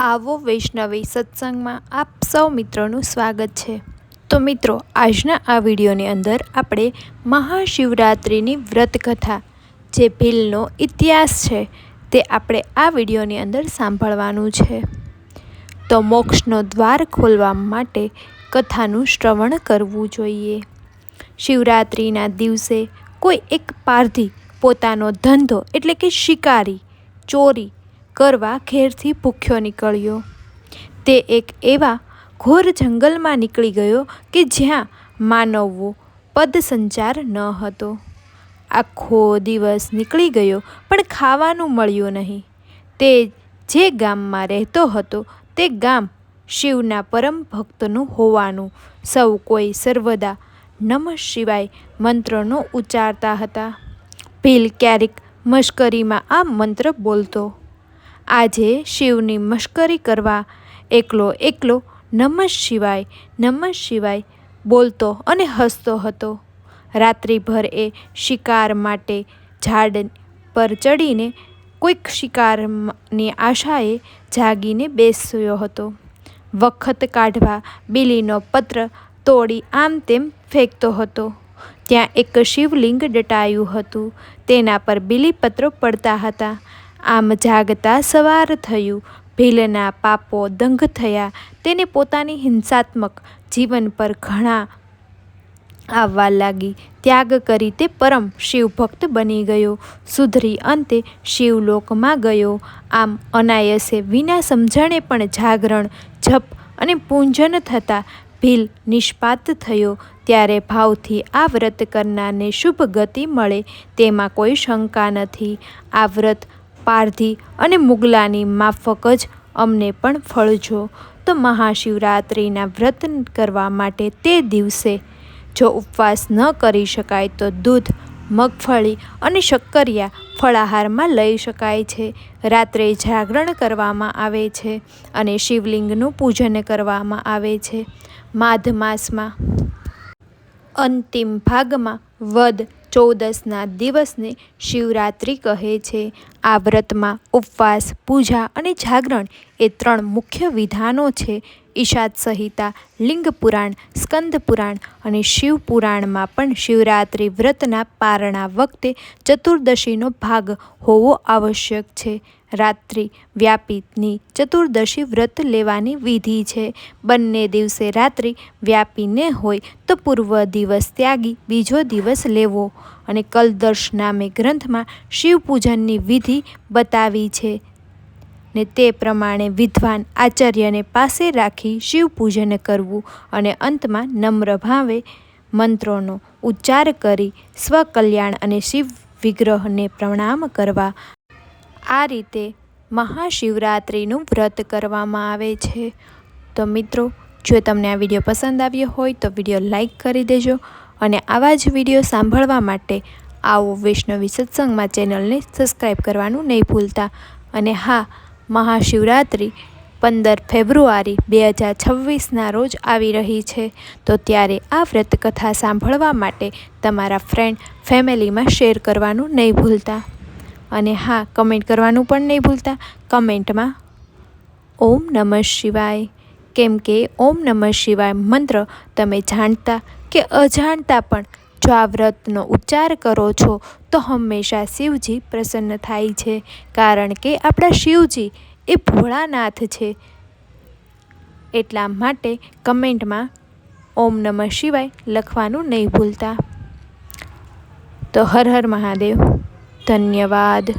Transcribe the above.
આવો વૈષ્ણવી સત્સંગમાં આપ સૌ મિત્રોનું સ્વાગત છે. તો મિત્રો, આજના આ વિડીયોની અંદર આપણે મહાશિવરાત્રિની વ્રતકથા, જે ભીલનો ઇતિહાસ છે, તે આપણે આ વિડીયોની અંદર સાંભળવાનું છે. તો મોક્ષનો દ્વાર ખોલવા માટે કથાનું શ્રવણ કરવું જોઈએ. શિવરાત્રિના દિવસે કોઈ એક પારધી પોતાનો ધંધો, એટલે કે શિકારી, ચોરી કરવા ઘેરથી ભૂખ્યો નીકળ્યો. તે એક એવા ઘોર જંગલમાં નીકળી ગયો કે જ્યાં માનવવો પદસંચાર ન હતો. આખો દિવસ નીકળી ગયો, પણ ખાવાનું મળ્યું નહીં. તે જે ગામમાં રહેતો હતો, તે ગામ શિવના પરમ ભક્તનું હોવાનું. સૌ કોઈ સર્વદા નમઃ શિવાય મંત્રનો ઉચ્ચારતા હતા. ભીલ ક્યારેક મશ્કરીમાં આ મંત્ર બોલતો. આજે શિવની મશ્કરી કરવા એકલો એકલો નમઃ શિવાય નમઃ શિવાય બોલતો અને હસતો હતો. રાત્રિભર એ શિકાર માટે ઝાડ પર ચડીને કોઈક શિકારની આશાએ જાગીને બેસ્યો હતો. વખત કાઢવા બિલીનો પત્ર તોડી આમ તેમ ફેંકતો હતો. ત્યાં એક શિવલિંગ દટાયું હતું. તેના પર બિલીપત્રો પડતા હતા. આમ જાગતા સવાર થયું. ભીલના પાપો દંગ થયા. તેને પોતાની હિંસાત્મક જીવન પર ઘણા આવવા લાગી. ત્યાગ કરી તે પરમ શિવભક્ત બની ગયો. સુધરી અંતે શિવલોકમાં ગયો. આમ અનાયસે વિના સમજણે પણ જાગરણ, જપ અને પૂંજન થતાં ભીલ નિષ્પાત થયો. ત્યારે ભાવથી આ વ્રત કરનારને શુભ ગતિ મળે. તેમાં કોઈ શંકા નથી. આ વ્રત પારધી અને મુગલાની માફક જ અમને પણ ફળજો. તો મહાશિવરાત્રિના વ્રત કરવા માટે તે દિવસે જો ઉપવાસ ન કરી શકાય તો દૂધ, મગફળી અને શક્કરિયા ફળાહારમાં લઈ શકાય છે. રાત્રે જાગરણ કરવામાં આવે છે અને શિવલિંગનું પૂજન કરવામાં આવે છે. માધ માસમાં અંતિમ ભાગમાં વદ ચૌદસના દિવસને શિવરાત્રિ કહે છે. આ વ્રતમાં ઉપવાસ, પૂજા અને જાગરણ એ ત્રણ મુખ્ય વિધાનો છે. ઈશાદ સંહિતા, લિંગ પુરાણ, સ્કંદ પુરાણ અને શિવ પુરાણમાં પણ શિવરાત્રિ વ્રતના પારણા વખતે ચતુર્દશીનો ભાગ હોવો આવશ્યક છે. રાત્રિ વ્યાપીની ચતુર્દશી વ્રત લેવાની વિધિ છે. બંને દિવસે રાત્રિ વ્યાપીને હોય તો પૂર્વ દિવસ ત્યાગી બીજો દિવસ લેવો. અને કલદર્શ નામે ગ્રંથમાં શિવપૂજનની વિધિ બતાવી છે ને તે પ્રમાણે વિદ્વાન આચાર્યને પાસે રાખી શિવપૂજન કરવું અને અંતમાં નમ્ર ભાવે મંત્રોનો ઉચ્ચાર કરી સ્વકલ્યાણ અને શિવ વિગ્રહને પ્રણામ કરવા આ રીતે મહાશિવરાત્રિનું વ્રત કરવામાં આવે છે. તો મિત્રો, જો તમને આ વીડિયો પસંદ આવ્યો હોય તો વીડિયો લાઈક કરી દેજો અને આવા જ વીડિયો સાંભળવા માટે આવો વૈષ્ણવી સત્સંગમાં ચેનલને સબસ્ક્રાઈબ કરવાનું નહીં ભૂલતા. અને હા, મહાશિવરાત્રિ પંદર ફેબ્રુઆરી બે હજાર છવ્વીસના રોજ આવી રહી છે. તો ત્યારે આ વ્રતકથા સાંભળવા માટે તમારા ફ્રેન્ડ ફેમિલીમાં શેર કરવાનું નહીં ભૂલતા. અને હા કમેન્ટ કરવાનું પણ નહીં ભૂલતા. કમેન્ટમાં ઓમ નમઃ શિવાય. કેમ કે, ઓમ નમઃ શિવાય મંત્ર તમે જાણતા કે અજાણતા પણ. જો આ વ્રતનો ઉચ્ચાર કરો છો, તો હંમેશા શિવજી પ્રસન્ન થાય છે. કારણ કે આપણા શિવજી એ ભોળાનાથ છે. એટલા માટે કમેન્ટમાં ઓમ નમઃ શિવાય લખવાનું નહીં ભૂલતા. તો હર હર મહાદેવ. ધન્યવાદ.